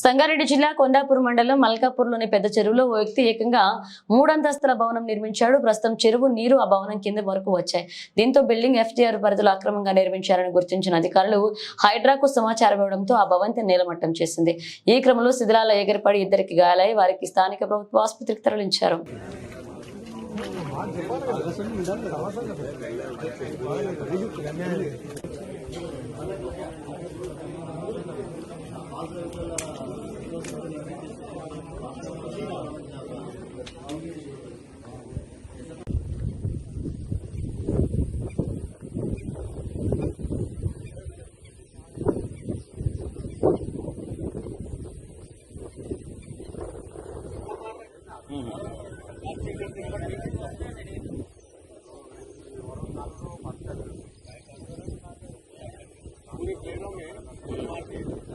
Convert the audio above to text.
సంగారెడ్డి జిల్లా కొండాపూర్ మండలం మల్కాపూర్లోని పెద్ద చెరువులో ఓ వ్యక్తి ఏకంగా మూడంతస్తుల భవనం నిర్మించాడు. ప్రస్తుతం చెరువు నీరు ఆ భవనం కింద వరకు వచ్చాయి. దీంతో బిల్డింగ్ ఎఫ్టీఆర్ పరిధిలో అక్రమంగా నిర్మించారని గుర్తించిన అధికారులు హైడ్రాకు సమాచారం ఇవ్వడంతో ఆ భవంతి నేలమట్టం చేసింది. ఈ క్రమంలో శిథిలాల ఎగిరిపడి ఇద్దరికి గాయాలై వారికి స్థానిక ప్రభుత్వ ఆసుపత్రికి తరలించారు. पूरी ट्रेनों में फुल मार्केट